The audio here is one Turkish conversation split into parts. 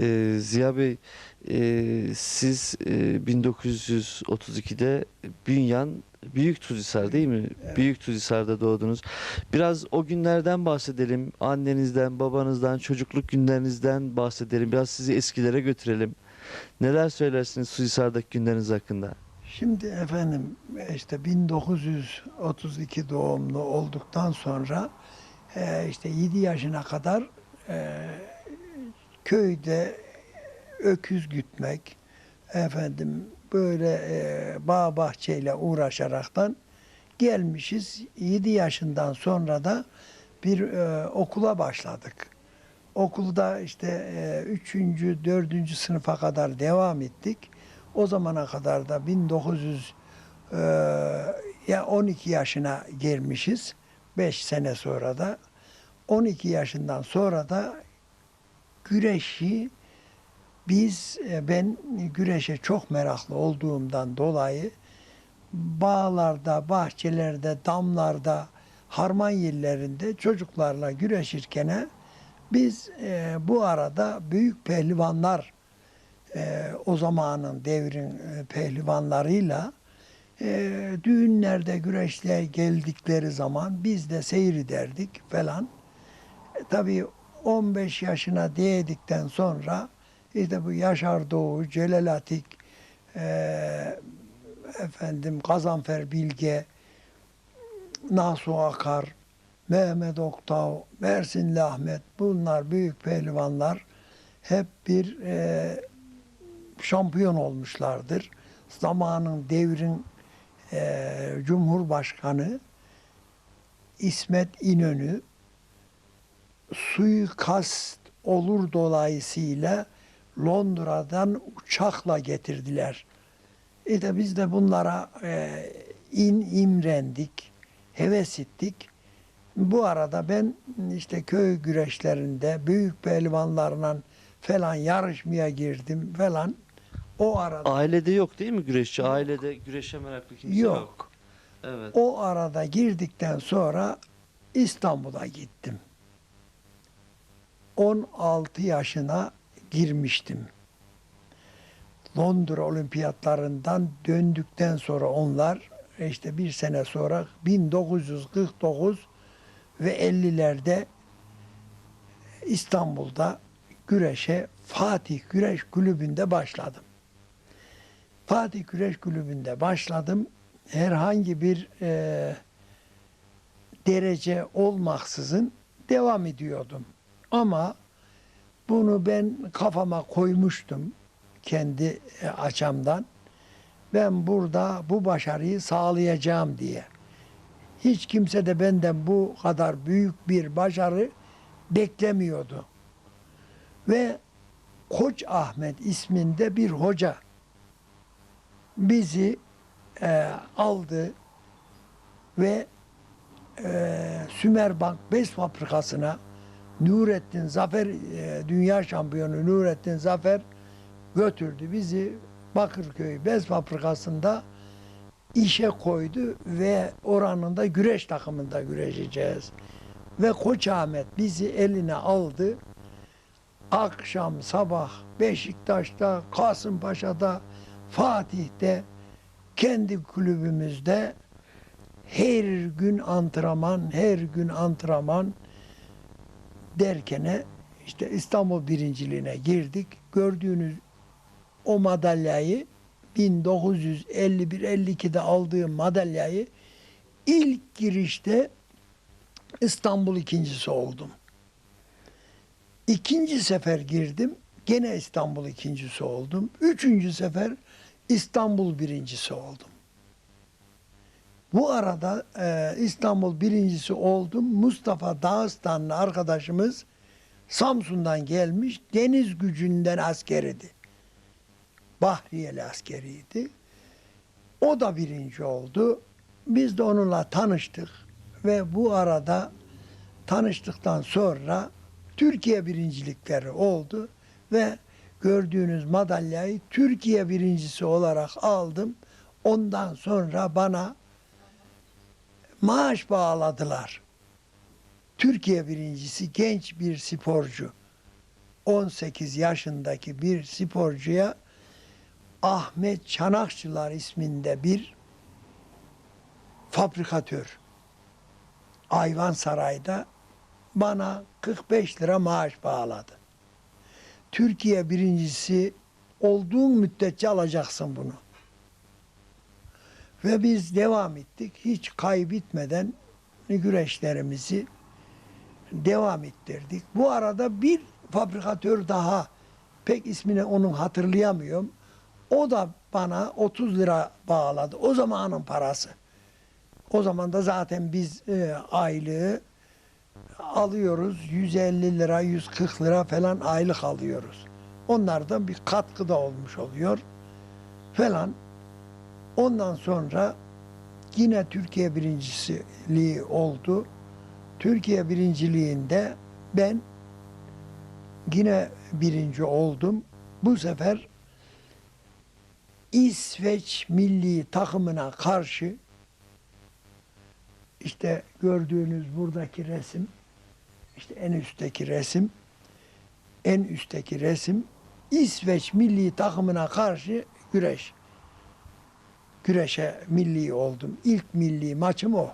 Ee, Ziya Bey, e, siz e, 1932'de Bünyan Büyük Tuzhisar değil mi? Büyük Tuzhisar'da doğdunuz. Biraz o günlerden bahsedelim. Annenizden, babanızdan, çocukluk günlerinizden bahsedelim. Biraz sizi eskilere götürelim. Neler söylersiniz Tuzhisar'daki günleriniz hakkında? Şimdi efendim işte 1932 doğumlu olduktan sonra e, işte 7 yaşına kadar e, köyde öküz gütmek efendim böyle e, bağ bahçeyle uğraşaraktan gelmişiz. 7 yaşından sonra da bir e, okula başladık. Okulda işte 3. 4. sınıfa kadar devam ettik. O zamana kadar da 1900 e, ya 12 yaşına gelmişiz. 5 sene sonra da 12 yaşından sonra da güreşi biz e, ben güreşe çok meraklı olduğumdan dolayı bağlarda, bahçelerde, damlarda, harman yerlerinde çocuklarla güreşirken biz e, bu arada büyük pehlivanlar e, o zamanın devrin e, pehlivanlarıyla e, düğünlerde güreşler geldikleri zaman biz de seyrederdik falan. E, tabii 15 yaşına değdikten sonra işte bu Yaşar Doğu, Celal Atik, e, efendim Gazanfer Bilge, Nasu Akar, Mehmet Oktav, Mersinli Ahmet bunlar büyük pehlivanlar hep bir e, şampiyon olmuşlardır. Zamanın devrin e, Cumhurbaşkanı İsmet İnönü suikast olur dolayısıyla Londra'dan uçakla getirdiler. E de biz de bunlara e, in imrendik, heves ettik. Bu arada ben işte köy güreşlerinde büyük pehlivanlarla falan yarışmaya girdim falan. O arada Ailede yok değil mi güreşçi? Ailede güreşe meraklı kimse yok. yok. Evet. O arada girdikten sonra İstanbul'a gittim. 16 yaşına girmiştim. Londra olimpiyatlarından döndükten sonra onlar işte bir sene sonra 1949 ve 50'lerde İstanbul'da güreşe Fatih Güreş Kulübü'nde başladım. Fatih Güreş Kulübü'nde başladım. Herhangi bir e, derece olmaksızın devam ediyordum. Ama bunu ben kafama koymuştum kendi e, açamdan. Ben burada bu başarıyı sağlayacağım diye. Hiç kimse de benden bu kadar büyük bir başarı beklemiyordu. Ve Koç Ahmet isminde bir hoca bizi e, aldı ve e, Sümerbank Bez Fabrikası'na Nurettin Zafer, e, dünya şampiyonu Nurettin Zafer götürdü. Bizi Bakırköy Bez Fabrikası'nda işe koydu ve oranın da güreş takımında güreşeceğiz. Ve Koç Ahmet bizi eline aldı. Akşam sabah Beşiktaş'ta, Kasımpaşa'da, Fatih'te kendi kulübümüzde her gün antrenman, her gün antrenman derkene işte İstanbul birinciliğine girdik. Gördüğünüz o madalyayı 1951-52'de aldığım madalyayı ilk girişte İstanbul ikincisi oldum. İkinci sefer girdim. Gene İstanbul ikincisi oldum. Üçüncü sefer İstanbul birincisi oldum. Bu arada e, İstanbul birincisi oldum. Mustafa Dağıstanlı arkadaşımız Samsun'dan gelmiş. Deniz gücünden askeriydi. Bahriyeli askeriydi. O da birinci oldu. Biz de onunla tanıştık. Ve bu arada tanıştıktan sonra Türkiye birincilikleri oldu. Ve gördüğünüz madalyayı Türkiye birincisi olarak aldım. Ondan sonra bana maaş bağladılar. Türkiye birincisi genç bir sporcu. 18 yaşındaki bir sporcuya Ahmet Çanakçılar isminde bir fabrikatör Ayvansaray'da bana 45 lira maaş bağladı. Türkiye birincisi olduğun müddetçe alacaksın bunu. Ve biz devam ettik. Hiç kaybetmeden güreşlerimizi devam ettirdik. Bu arada bir fabrikatör daha pek ismini onun hatırlayamıyorum. O da bana 30 lira bağladı. O zamanın parası. O zaman da zaten biz e, aylığı alıyoruz. 150 lira, 140 lira falan aylık alıyoruz. Onlardan bir katkı da olmuş oluyor falan. Ondan sonra yine Türkiye birincisiliği oldu. Türkiye birinciliğinde ben yine birinci oldum. Bu sefer İsveç milli takımına karşı işte gördüğünüz buradaki resim işte en üstteki resim en üstteki resim İsveç milli takımına karşı güreş. Güreşe milli oldum. İlk milli maçım o.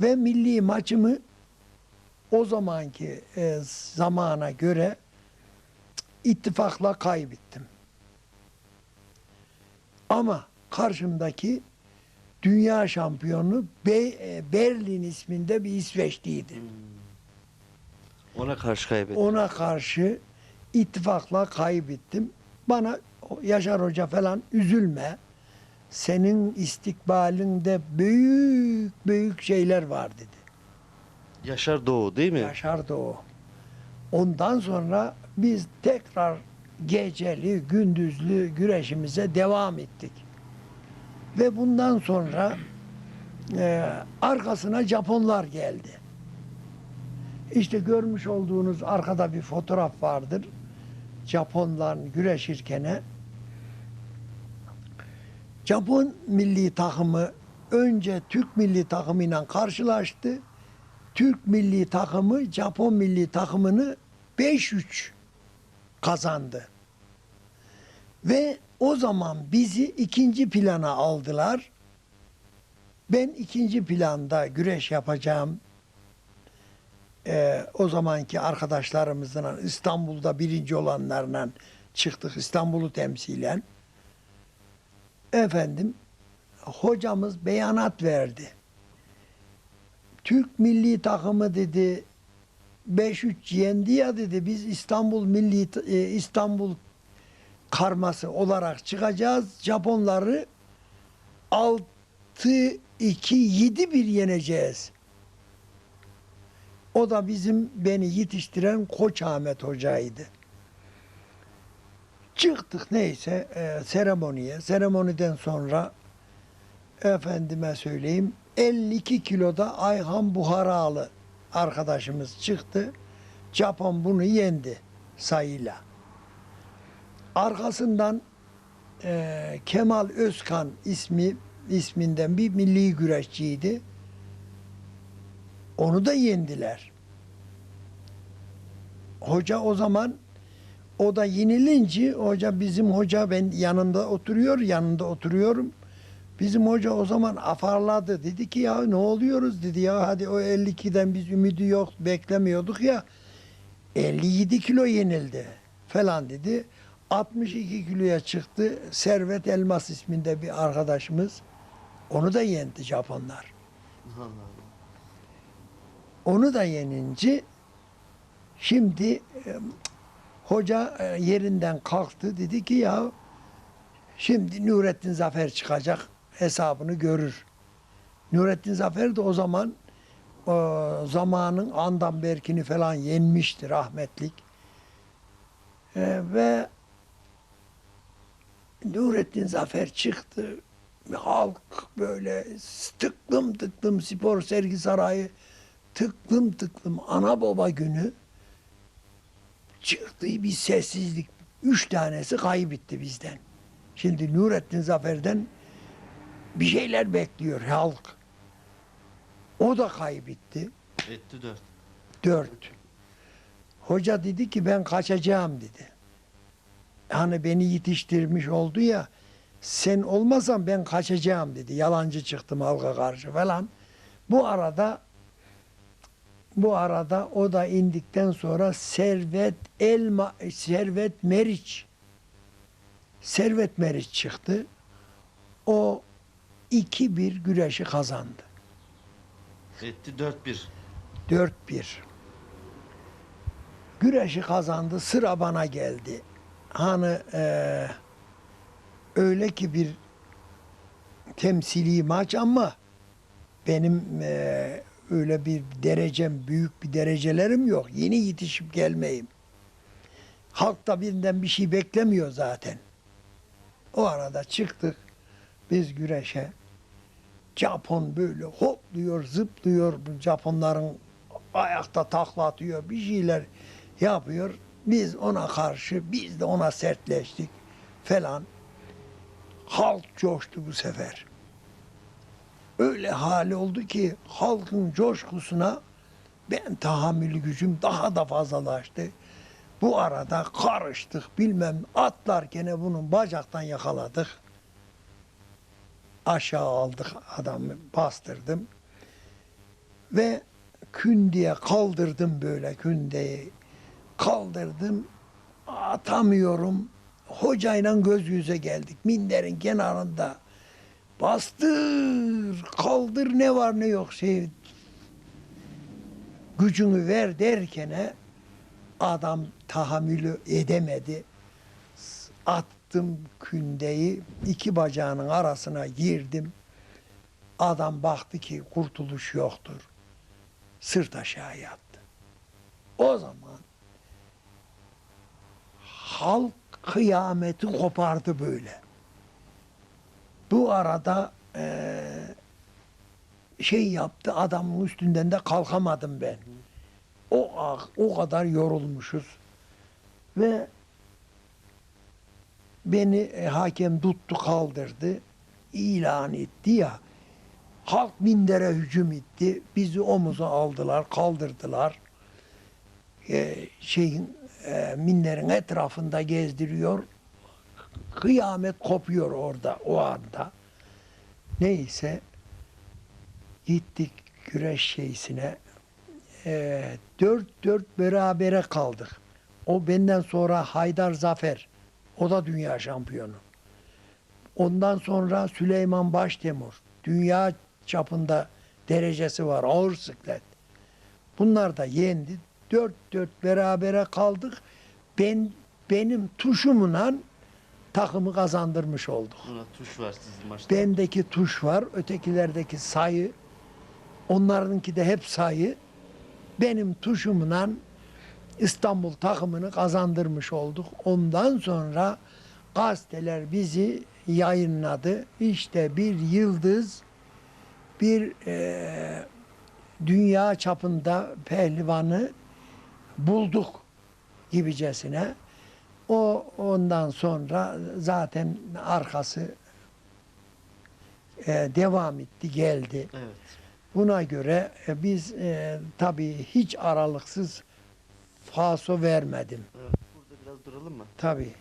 Ve milli maçımı o zamanki e, zamana göre ittifakla kaybettim. Ama karşımdaki dünya şampiyonu Be- e, Berlin isminde bir İsveçliydi. Ona karşı kaybettin. Ona karşı ittifakla kaybettim. Bana Yaşar Hoca falan üzülme. Senin istikbalinde büyük büyük şeyler var dedi. Yaşar Doğu değil mi? Yaşar o. Ondan sonra biz tekrar geceli, gündüzlü güreşimize devam ettik. Ve bundan sonra e, arkasına Japonlar geldi. İşte görmüş olduğunuz arkada bir fotoğraf vardır. Japonlar güreşirken Japon milli takımı önce Türk milli takımıyla karşılaştı. Türk milli takımı Japon milli takımını 5-3 kazandı. Ve o zaman bizi ikinci plana aldılar. Ben ikinci planda güreş yapacağım. Ee, o zamanki arkadaşlarımızla İstanbul'da birinci olanlarla çıktık İstanbul'u temsilen. Efendim hocamız beyanat verdi. Türk milli takımı dedi 5-3 yendi ya dedi biz İstanbul milli e, İstanbul karması olarak çıkacağız. Japonları 6-2-7-1 yeneceğiz. O da bizim beni yetiştiren Koç Ahmet Hoca'ydı. Çıktık neyse e, seremoniye. Seremoniden sonra efendime söyleyeyim 52 kiloda Ayhan Buharalı arkadaşımız çıktı. Japon bunu yendi sayıyla. Arkasından e, Kemal Özkan ismi isminden bir milli güreşçiydi. Onu da yendiler. Hoca o zaman o da yenilince hoca bizim hoca ben yanında oturuyor yanında oturuyorum. Bizim hoca o zaman afarladı. Dedi ki ya ne oluyoruz dedi ya hadi o 52'den biz ümidi yok beklemiyorduk ya 57 kilo yenildi falan dedi. 62 kiloya çıktı. Servet Elmas isminde bir arkadaşımız. Onu da yendi Japonlar. Onu da yenince şimdi hoca e, yerinden kalktı dedi ki ya şimdi Nurettin Zafer çıkacak hesabını görür. Nurettin Zafer de o zaman o zamanın Andan Berk'ini falan yenmişti rahmetlik. E, ve Nurettin Zafer çıktı. Halk böyle tıklım tıklım spor sergi sarayı tıklım tıklım ana baba günü çıktı bir sessizlik. Üç tanesi kaybetti bizden. Şimdi Nurettin Zafer'den bir şeyler bekliyor halk. O da kaybetti. Etti dört. Dört. Hoca dedi ki ben kaçacağım dedi. Hani beni yetiştirmiş oldu ya sen olmasan ben kaçacağım dedi. Yalancı çıktım halka karşı falan. Bu arada bu arada o da indikten sonra Servet Elma Servet Meriç Servet Meriç çıktı. O 2-1 güreşi kazandı. Etti 4-1. 4-1. Güreşi kazandı. Sıra bana geldi. Hani eee, öyle ki bir temsili maç ama benim eee, öyle bir derecem, büyük bir derecelerim yok. Yeni yetişip gelmeyim. Halk da birinden bir şey beklemiyor zaten. O arada çıktık biz güreşe. Japon böyle hopluyor, zıplıyor. Japonların ayakta takla atıyor, bir şeyler yapıyor. Biz ona karşı, biz de ona sertleştik falan. Halk coştu bu sefer. Öyle hali oldu ki halkın coşkusuna ben tahammül gücüm daha da fazlalaştı. Bu arada karıştık bilmem atlarken bunun bacaktan yakaladık. Aşağı aldık adamı bastırdım. Ve kündeye kaldırdım böyle kündeyi. Kaldırdım atamıyorum. Hocayla göz yüze geldik. Minderin kenarında bastır kaldır ne var ne yok şey gücünü ver derkene adam tahammülü edemedi attım kündeyi iki bacağının arasına girdim. Adam baktı ki kurtuluş yoktur. Sırt aşağı yattı. O zaman halk kıyameti kopardı böyle. Bu arada eee, şey yaptı adamın üstünden de kalkamadım ben. O o kadar yorulmuşuz. Ve beni e, hakem tuttu kaldırdı ilan etti ya. Halk mindere hücum etti. Bizi omuza aldılar kaldırdılar. E, şeyin e, minderin etrafında gezdiriyor kıyamet kopuyor orada o anda neyse gittik güreş şeysine e, dört dört berabere kaldık o benden sonra Haydar Zafer o da dünya şampiyonu. Ondan sonra Süleyman Baştemur. Dünya çapında derecesi var. Ağır siklet. Bunlar da yendi. Dört dört berabere kaldık. Ben benim tuşumla takımı kazandırmış olduk. Buna tuş var sizin maçta. Bendeki tuş var, ötekilerdeki sayı. Onlarınki de hep sayı. Benim tuşumla İstanbul takımını kazandırmış olduk. Ondan sonra gazeteler bizi yayınladı. İşte bir yıldız, bir eee, dünya çapında pehlivanı bulduk gibicesine. O ondan sonra zaten arkası eee, devam etti, geldi. Evet. Buna göre e, biz e, tabii hiç aralıksız faso vermedim. evet. Burada biraz duralım mı? Tabii.